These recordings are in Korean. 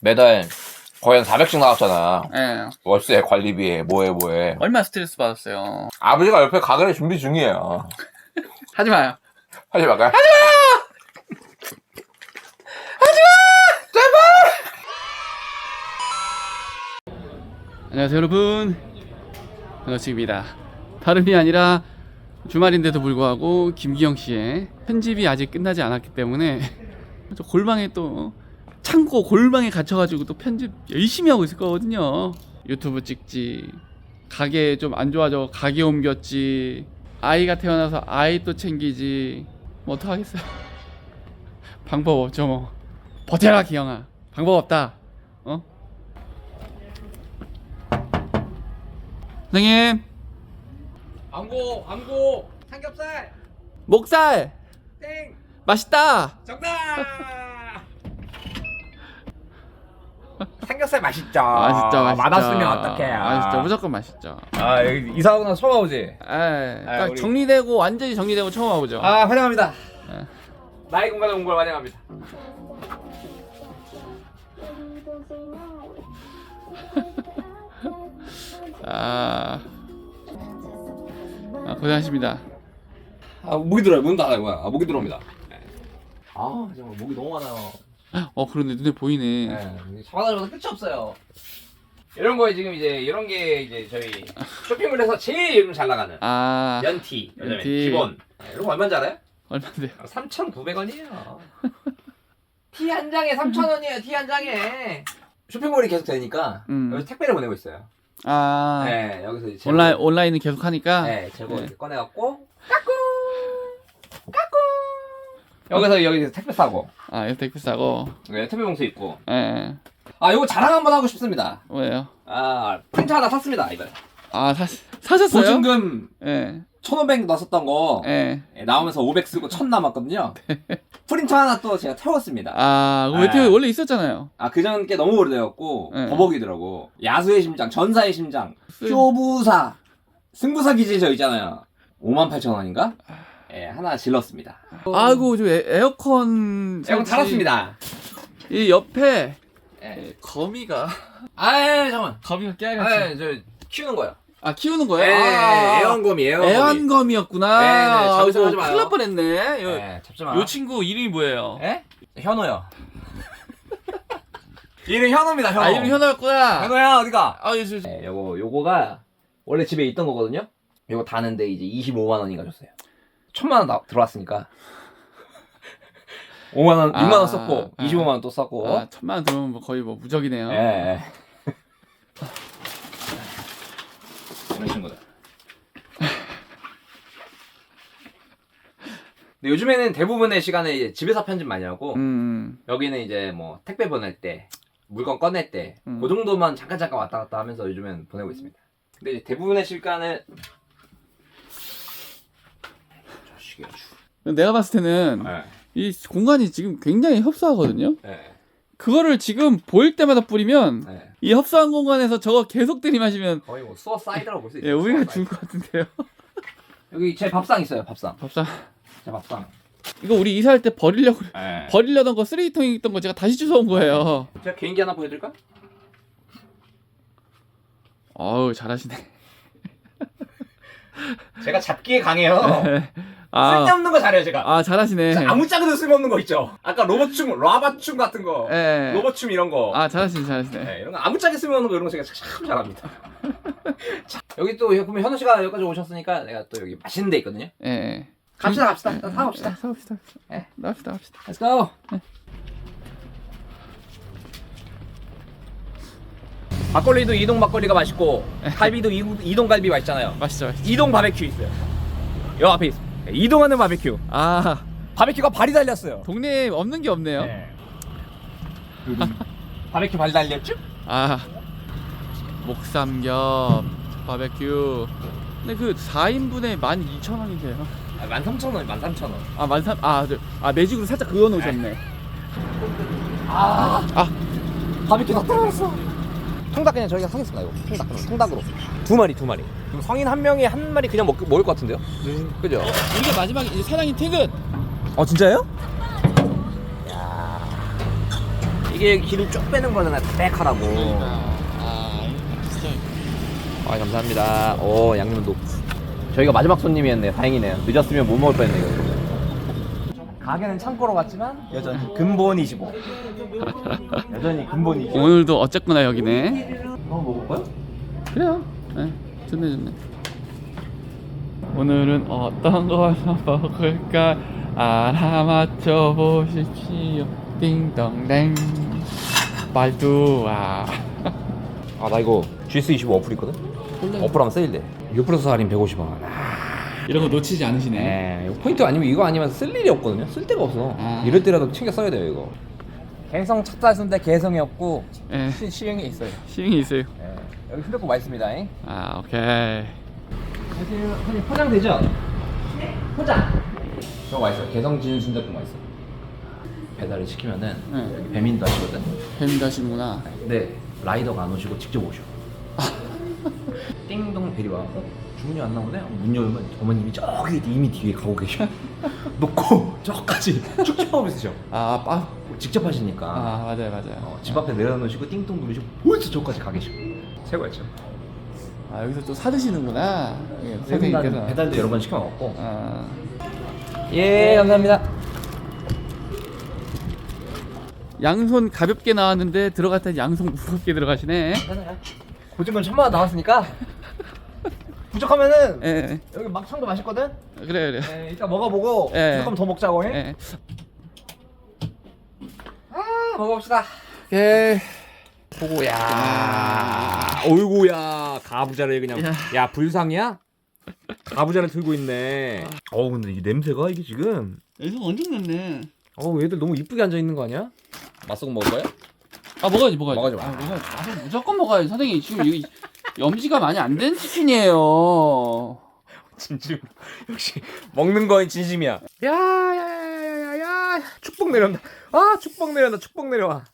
매달 거의 한 400씩 나왔잖아. 예. 월세, 관리비에, 뭐해, 뭐해. 얼마나 스트레스 받았어요. 아버지가 옆에 가게를 준비 중이에요. 하지 마요. 하지 말까요? 안녕하세요 여러분 반갑습니다 다름이 아니라 주말인데도 불구하고 김기영 씨의 편집이 아직 끝나지 않았기 때문에 저 골방에 또 창고 골방에 갇혀가지고 또 편집 열심히 하고 있을 거거든요. 유튜브 찍지. 가게 좀 안 좋아져. 가게 옮겼지. 아이가 태어나서 아이 또 챙기지. 뭐 어떡하겠어요? 방법 없죠 뭐. 버텨라 기영아. 방법 없다. 어? 선생님. 광고, 광고. 삼겹살, 목살. 땡, 맛있다. 정답! 삼겹살 맛있죠. 맛있죠 맛있죠 맛없으면 어떡해요. 맛있죠 무조건 맛있죠 아, 여기 이사 오고 나서 처음 와보지? 에딱 우리- 정리되고 완전히 정리되고 처음 와보죠 아, 환영합니다. 네. 나의 공간에 온 걸 환영합니다. 아, 아 고생하십니다 아, 목이 들어요. 문 닫아요. 뭐야. 아, 목이 들어옵니다. 아, 정말 목이 너무 많아요. 어 그런데 눈에 보이네 네, 잡아달라도 끝이 없어요. 이런 거에 지금 이제 이런 게 이제 저희 쇼핑몰에서 제일 요즘 잘 나가는 아 연티, 요즘에 연티. 기본. 네, 이런 거 얼마인지 알아요? 얼마인데요 3,900원이에요. 티 한 장에 3,000원이에요. 티 한 장에. 쇼핑몰이 계속 되니까 음. 여기서 택배를 보내고 있어요. 아 네, 여기서 이제 재고- 온라인 온라인은 계속 하니까 네, 재고 네. 이렇게 꺼내갖고 까꿍 까꿍 여기서 여기서 택배 싸고 아 이거 택배 싸고 네, 택배 봉투 있고 예아 요거 자랑 한번 하고 싶습니다. 뭐예요 아 프린터 하나 샀습니다 이번에. 아 사, 사셨어요 보증금 예 1,500 넣었었던 거 예. 예, 나오면서 500 쓰고 1,000 남았거든요. 프린터 하나 또 제가 태웠습니다. 아, 그 네. 외투 원래 있었잖아요. 아 그전 게 너무 오래되었고 네. 버벅이더라고. 야수의 심장, 전사의 심장, 쓰- 쇼부사, 승부사 기질 저 있잖아요. 58,000원인가? 예, 하나 질렀습니다. 아이고, 저 에, 에어컨. 에어컨 설치- 달았습니다. 이 옆에 예. 거미가. 아, 예, 잠깐만. 거미가 아, 깨알같이. 예, 저 키우는 거요. 아, 키우는 예, 거예요? 아, 애완곰이, 애완곰이. 애완검이었구나. 네, 네, 아이고, 하지 마요. 큰일 날 뻔했네. 요, 예, 잡지 마. 요 친구 이름이 뭐예요? 예? 현호요. 이름 현호입니다, 현호. 아, 이름 현아였구나. 현호야, 어디가? 아, 요, 저, 저- 네, 요거, 요거가 원래 집에 있던 거거든요? 요거 다는데 이제 25만원인가 줬어요. 천만 원 나- 들어왔으니까. 5만 원, 아, 6만 원 썼고, 아. 25만 원 또 썼고. 아, 천만 원 들어오면 뭐 거의 뭐 무적이네요. 예, 예. 이런 친구들. 근데 요즘에는 대부분의 시간에 이제 집에서 편집 많이 하고, 음, 여기는 이제 뭐 택배 보낼 때, 물건 꺼낼 때, 음. 그 정도만 잠깐 잠깐 왔다 갔다 하면서 요즘엔 보내고 있습니다. 근데 이제 대부분의 시간을 자 식이 아주. 음. 내가 봤을 때는 네. 이 공간이 지금 굉장히 협소하거든요. 네. 그거를 지금 보일 때마다 뿌리면 네. 이 협소한 공간에서 저거 계속 들이마시면 거의 뭐 수어 사이드라고 볼 수 있어요. 예, 우리가 수어 죽을 것 같은데요. 여기 제 밥상 있어요. 밥상. 밥상 제 밥상. 이거 우리 이사할 때 버리려고 네. 버리려던 거 쓰레기통에 있던 거 제가 다시 주워온 거예요. 제가 개인기 하나 보여드릴까? 어우 잘하시네. 제가 잡기에 강해요. 아, 쓸데없는 거 잘해요 제가. 아 잘하시네. 아무짝에도 쓸모없는 거 있죠. 아까 로봇 춤, 라바 춤 같은 거, 예. 로봇 춤 이런 거. 아 잘하시네 잘하시네. 네, 이런 거 아무짝에 쓸모없는 거 이런 거 제가 참 잘합니다. 자, 여기 또 그러면 현우 씨가 여기까지 오셨으니까 내가 또 여기 맛있는 데 있거든요. 예, 예. 갑시다 갑시다. 일단 사 갑시다. 사봅시다. 예. 나갑시다 갑시다. Let's go. 막걸리도 이동 막걸리가 맛있고 갈비도 이- 이동 갈비 맛있잖아요. 맛있죠. 맛있죠. 이동 바베큐 있어요. 요 앞에 있어. 이동하는 바베큐. 아 바베큐가 발이 달렸어요. 동네에 없는 게 없네요. 네. 바베큐 발이 달렸죠? 아 목삼겹 바베큐. 근데 그 4인분에 12,000원이세요. 아, 13,000원, 13,000원. 아, 만삼 아, 저, 아 매직으로 살짝 그어 놓으셨네. 아, 아, 바베큐 다 떨어졌어. 통닭 그냥 저희가 사겠습니다. 이거 통닭, 통닭으로. 두 마리, 두 마리. 그럼 성인 한 명이 한 마리 그냥 먹, 먹을 것 같은데요? 그죠? 이게 마지막에 이제 사장님 퇴근. 어, 진짜요? 이게 기름 쭉 빼는 거잖아. 담백하라고. 아, 진짜. 아 감사합니다. 오 양념도. 저희가 마지막 손님이었네요. 다행이네요. 늦었으면 못 먹을 뻔했네요. 이거. 가게는 창고로 갔지만 여전히 근본이시고 여전히 근본이시고. 오늘도 어쨌거나 여기네. 한번 먹을까요? 그래요. 네, 좋네 좋네. 오늘은 어떤 걸 먹을까 알아맞혀 보십시오. 띵동댕. 말두아. 아나 이거 GS25 어플 있거든? 어플 하면 세일돼 6% 플러스 할인 150원 이런 거 놓치지 않으시네. 네 포인트 아니면 이거 아니면 쓸 일이 없거든요 쓸 데가 없어 아. 이럴 때라도 챙겨 써야 돼요 이거 개성 찾다순데 개성이 없고 예, 시, 시행이 있어요 시행이 있어요. 네. 여기 휴대폰 맛있습니다 잉? 아, 오케이. 사실 사실 포장 되죠? 포장 저거 맛있어요 개성진 순대국 맛있어 배달을 시키면은 네. 여기 배민도 하시거든 뱀 다시는구나. 근데 라이더가 안 오시고 직접 오셔. 띵동 배리 와. 어? 주문이 안 나오네? 문 열면 어머님이 저기 이미 뒤에 가고 계셔. 놓고 저까지 쭉쭉하고 있으셔. 아, 빠. 직접 하시니까 아, 맞아요, 맞아요. 어, 집 앞에 내려놓으시고 띵동 누르시고 벌써 저까지 가 계셔. 최고였죠. 아, 여기서 또 사드시는구나. 예, 배달도, 선생님께서. 배달도 여러 번 시켜 먹었고. 아, 예, 감사합니다. 양손 가볍게 나왔는데 들어갔더니 양손 무겁게 들어가시네. 보증금 천만 원 나왔으니까 부족하면은 예, 여기 막창도 맛있거든. 예. 그래, 그래. 예, 이따 먹어보고 예. 부족하면 더 먹자고. 예. 예. 아, 먹어봅시다. 오케이. 보고야. 어이구야. 가부자를 그냥. 야. 야, 불상이야? 가부자를 들고 있네. 어, 근데 이 냄새가 이게 지금. 여기서 완전 났네. 어, 얘들 너무 이쁘게 앉아 있는 거 아니야? 맛소금 먹을까요? 아, 먹어야지, 먹어야지. 먹어야지, 아, 먹어야지. 아, 무조건 먹어야지. 선생님, 지금 여기 염지가 많이 안된 치킨이에요. 진심. 역시 먹는 거엔 진심이야. 야, 야, 야, 야, 야, 야, 축복 내려온다. 아, 축복 내려온다. 축복 내려와.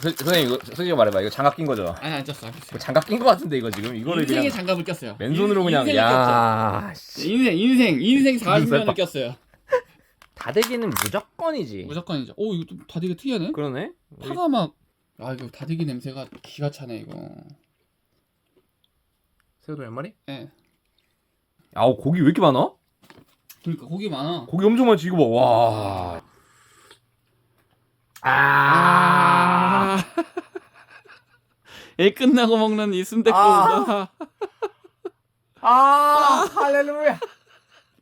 선- 선생님 이거 선생님 말해봐. 이거 장갑 낀 거죠? 아니, 안 쪘어, 안 쪘어. 이거 장갑 낀 거 같은데 이거 지금 이거를 인생의 그냥 장갑을 꼈어요. 맨손으로 인- 그냥 야. 인생, 인생, 인생 40년을 눈살 꼈어요. 다대기는 무조건이지. 무조건이죠. 오, 이거 좀 다 되게 특이하네. 그러네. 파가 막, 아, 이거 다대기 냄새가 기가 차네, 이거. 새우도 몇 마리? 예. 아우 고기 왜 이렇게 많아? 그러니까 고기 많아. 고기 엄청 많지 이거 봐. 와. 아. 아. 애 끝나고 먹는 이 순댓국보다 아. 할렐루야.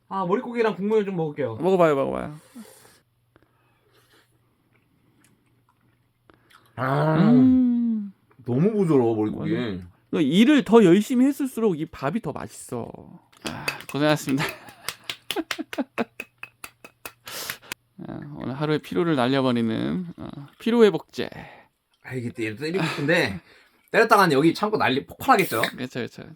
아 머릿고기랑 국물 좀 먹을게요. 먹어봐요, 먹어봐요. 아. 음. 너무 부드러워 머릿고기. 맞아. 그 일을 더 열심히 했을수록 이 밥이 더 맛있어. 아, 고생하셨습니다. 아, 오늘 하루의 피로를 날려버리는 어, 피로 회복제. 아 이게 때려 때리고 싶은데 때렸다가는 여기 창고 난리 폭발하겠죠? 그렇죠, 그렇죠. 그렇죠.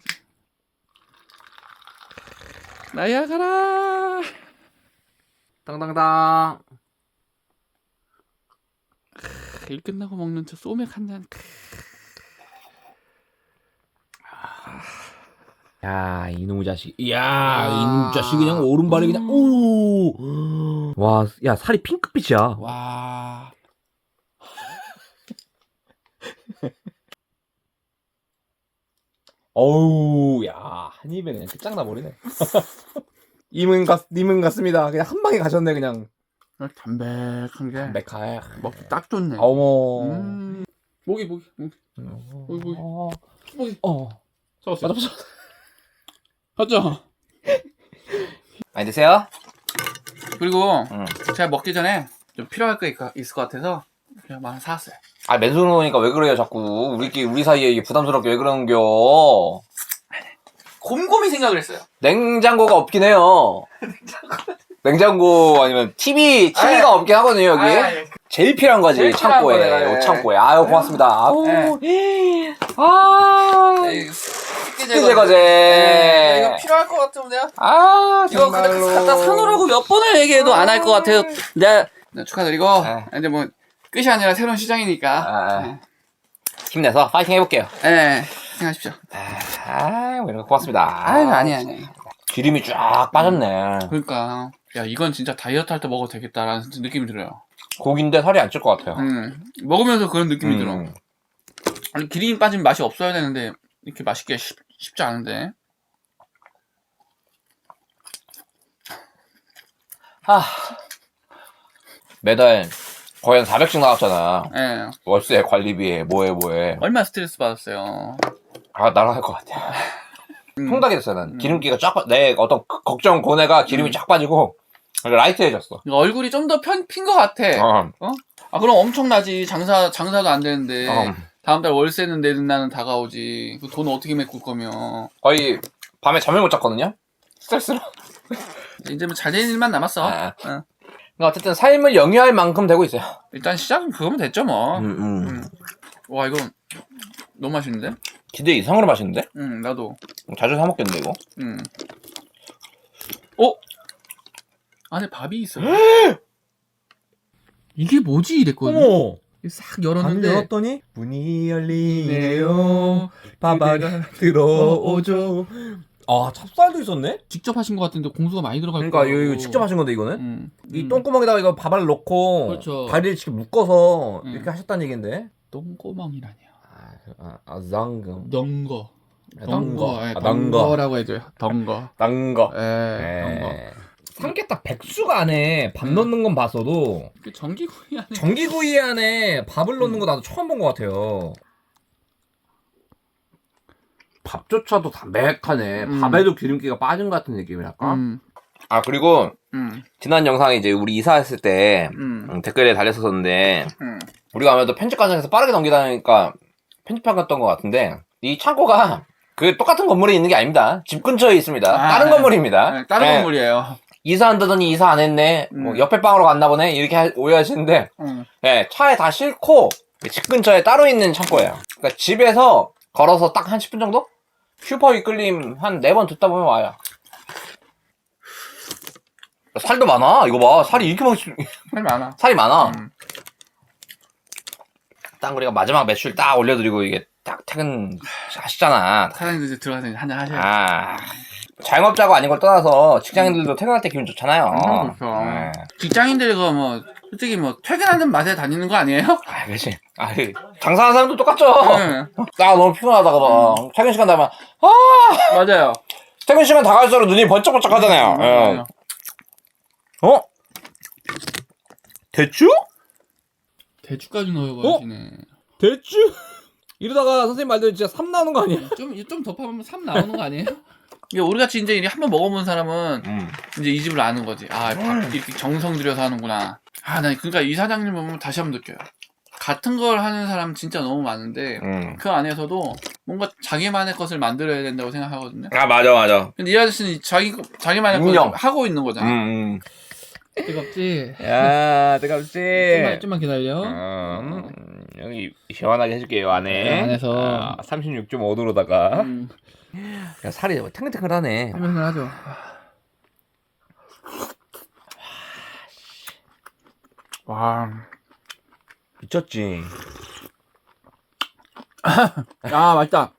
나야 가라. 땅땅땅. 일 끝나고 먹는 저 소맥 한 잔. 야 이놈의 자식. 이야 아. 이놈 자식 그냥 오른발이 그냥 오. 와, 야 살이 핑크빛이야. 와. 어우, 야, 한 입에 그냥 끝장나 버리네. 임은 같, 님은 같습니다. 그냥 한 방에 가셨네, 그냥. 담백한 게 메카야. 먹기 딱 좋네. 어머. 음. 모기 모기 모기 어. 어이, 뭐야. 어. 모기. 어. 잡았어. 맞아, 맞아. 맞죠? 많이 드세요? 그리고 응. 제가 먹기 전에 좀 필요할 거 있- 있을 것 같아서 그냥 막 사왔어요. 아, 맨손으로 오니까 왜 그래요, 자꾸. 우리끼리, 우리 사이에 이게 부담스럽게 왜 그러는겨. 곰곰이 생각을 했어요. 냉장고가 없긴 해요. 냉장고 아니면 TV, TV가 아니, 없긴 하거든요, 여기. 아니, 제일 필요한 거지, 제일 필요한 창고에. 거네. 네. 옷 창고에. 아유, 고맙습니다. 아우. 아. 습기 제거제. 네, 이거 필요할 것 같으면 내가 아, 이거 근데 정말로. 갖다 사놓으라고 몇 번을 얘기해도 안 할 것 같아요. 내가 네, 축하드리고 네. 이제 뭐 끝이 아니라 새로운 시장이니까. 아, 네. 힘내서 파이팅 해볼게요. 네, 생각하십시오. 아, 뭐 이런 거 고맙습니다. 아유 아니 아니. 기름이 쫙 빠졌네. 그러니까 야 이건 진짜 다이어트 할 때 먹어도 되겠다라는 느낌이 들어요. 고기인데 살이 안 찔 것 같아요. 음, 먹으면서 그런 느낌이 들어. 음. 아니, 기름이 빠진 맛이 없어야 되는데 이렇게 맛있게 쉽, 쉽지 않은데. 하. 매달 거의 한 400씩 나왔잖아. 예. 월세, 관리비에, 뭐에, 뭐에. 얼마나 스트레스 받았어요. 아, 날아갈 것 같아. 음. 통닭이 됐어요, 난. 기름기가 쫙, 빠- 내 어떤 그 걱정, 고뇌가 기름이 음. 쫙 빠지고, 라이트해졌어. 얼굴이 좀더핀것 같아. 어. 아 그럼 엄청나지. 장사 장사도 안 되는데 어. 다음 달 월세는 내는 날은 다가오지. 그돈 어떻게 메꿀 거면 거의 밤에 잠을 못 잤거든요? 스트레스로. 이제 뭐 잘 되는 일만 남았어. 아. 어. 그러니까 어쨌든 삶을 영위할 만큼 되고 있어요. 일단 시작은 그거면 됐죠 뭐. 음, 음. 음. 와 이거 너무 맛있는데? 기대 이상으로 맛있는데? 응 나도. 자주 사 먹겠는데, 이거? 응. 어? 안에 밥이 있어. 이게 뭐지 이랬거든. 어머 싹안 열었는데. 열었더니 문이 열리네요 네요. 바바가 들어오죠 아 찹쌀도 있었네? 직접 하신 것 같은데 공수가 많이 들어갈 그러니까. 이거, 이거 직접 하신 건데 이거는? 음. 이 음. 똥구멍에다가 이거 밥알을 넣고 그렇죠. 다리를 이렇게 묶어서 음. 이렇게 하셨다는 얘긴데 똥구멍이라뇨. 아, 아, 아 덩금 덩거. 덩거 예, 아, 덩거 덩거라고 해줘요. 덩거. 덩거 예, 덩거. 예. 삼계딱 백숙 안에 밥 음. 넣는 건 봤어도 그 전기구이 안에 전기구이 안에 밥을 넣는 거 나도 처음 본 것 같아요 밥조차도 담백하네. 음. 밥에도 기름기가 빠진 것 같은 느낌이랄까? 음, 아, 그리고, 음, 지난 영상에 이제 우리 이사했을 때, 음, 음, 댓글에 달렸었는데, 음. 우리가 아무래도 편집 과정에서 빠르게 넘기다 보니까 편집한 것 같은데, 이 창고가 그 똑같은 건물에 있는 게 아닙니다. 집 근처에 있습니다. 아, 다른 네. 건물입니다. 네, 다른 네. 건물이에요. 이사한다더니 이사 안 했네. 뭐 음. 옆에 방으로 갔나 보네. 이렇게 하- 오해하시는데, 음. 예, 차에 다 싣고 집 근처에 따로 있는 창고예요. 그러니까 집에서 걸어서 딱 한 10분 정도? 슈퍼 위클림 한 네 번 듣다 보면 와요. 살도 많아. 이거 봐. 살이 이렇게 많 할 많아. 살이 많아. 음. 딱 우리가 마지막 매출 딱 올려드리고 이게 딱 퇴근 하시잖아. 사장님도 이제 들어가서 한잔 하셔요. 아. 자영업자가 아닌 걸 떠나서 직장인들도 퇴근할 때 기분 좋잖아요. 음, 그렇죠. 네. 직장인들과 뭐 솔직히 뭐 퇴근하는 맛에 다니는 거 아니에요? 아, 그렇지. 아, 그 장사하는 사람도 똑같죠. 네, 나 너무 피곤하다가 봐. 퇴근 시간 되면 맞아요. 퇴근 시간 다갈수록 눈이 번쩍번쩍 하잖아요. 예. 맞아요. 어? 대추? 대추까지 넣어가시네. 대추 이러다가 선생님 말대로 진짜 삼 나오는 거 아니야? 좀좀 덮어보면 3 나오는 거 아니에요? 이게 우리 같이 이제 한 번 먹어본 사람은 음. 이제 이 집을 아는 거지. 아, 밥 이렇게 정성 들여서 하는구나. 아, 나 그러니까 이 사장님 보면 다시 한번 느껴요. 같은 걸 하는 사람 진짜 너무 많은데 음. 그 안에서도 뭔가 자기만의 것을 만들어야 된다고 생각하거든요. 아, 맞아, 맞아. 근데 이 아저씨는 자기 자기만의 인정. 것을 하고 있는 음, 거잖아. 음. 뜨겁지? 야 뜨겁지 좀만, 좀만 기다려. 음, 여기 시원하게 해줄게요, 안에. 네, 안에서. 36.5도로다가. 음, 야 살이 탱글탱글하네 설명을 하죠. 와, 미쳤지 아 맛있다.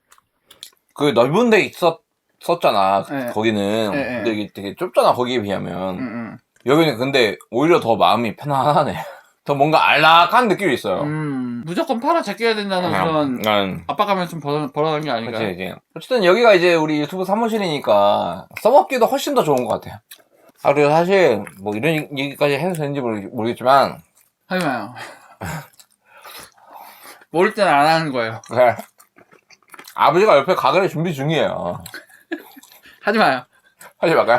그 넓은 데 있었었잖아. 네. 거기는. 네, 네. 근데 이게 되게 좁잖아, 거기에 비하면. 음, 음. 여기는 근데 오히려 더 마음이 편안하네. 더 뭔가 안락한 느낌이 있어요. 음, 무조건 팔아 제껴야 된다는 그런 음. 압박감을 좀 벌어, 벌어난 게 아닌가. 그치, 이제. 어쨌든 여기가 이제 우리 유튜브 사무실이니까 써먹기도 훨씬 더 좋은 것 같아요. 아, 그리고 사실 뭐 이런 얘기까지 해도 되는지 모르, 모르겠지만, 하지 마요. 모를 때는 안 하는 거예요. 네. 아버지가 옆에 가글의 준비 중이에요. 하지 마요. 하지 말까요?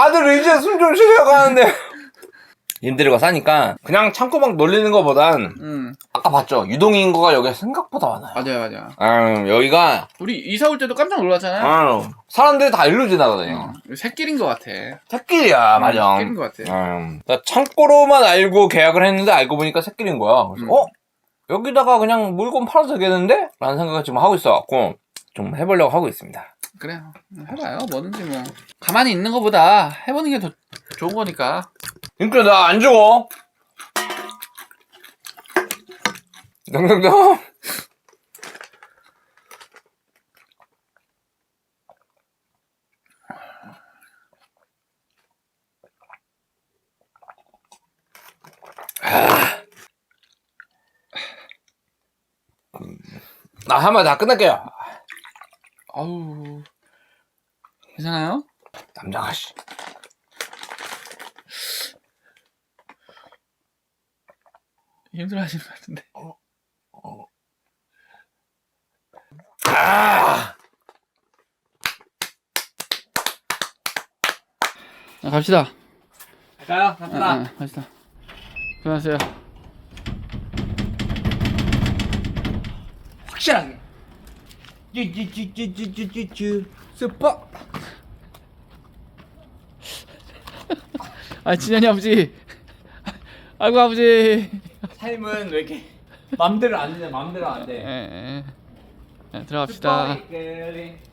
아들 이제 숨 좀 쉬려고 하는데 임대료가 싸니까 그냥 창고방 놀리는 것보단 음, 아까 봤죠 유동 인구가 여기 생각보다 많아요 맞아요, 맞아요. 아 여기가 우리 이사 올 때도 깜짝 놀랐잖아요. 아, 사람들이 다 일로 지나가다녀 어, 새길인 것 같아. 새끼리야 맞아 새길인 것 같아. 음, 나 창고로만 알고 계약을 했는데 알고 보니까 새끼린 거야 그래서 음. 어? 여기다가 그냥 물건 팔아도 되겠는데? 라는 생각을 지금 하고 있어갖고 좀 해보려고 하고 있습니다. 그래요. 해봐요. 뭐든지 뭐. 가만히 있는 것보다 해보는 게 더 좋은 거니까. 그러니까 나 안 죽어. 농농농. 아. 음. 나 한번 다 끝낼게요. 아우 괜찮아요? 남자가 씨. 힘들어하시는 것 같은데. 아, 자, 갑시다. 갈까요? 아, 아, 갑시다. 수고하세요. 확실하게. 쭈쭈쭈쭈쭈쭈쭈 스파. 아 진현이 아버지. 아이고 아버지. 삶은 왜 이렇게 맘대로 안 되냐? 맘대로 안 에, 돼. 에. 자, 들어갑시다. 스파게티.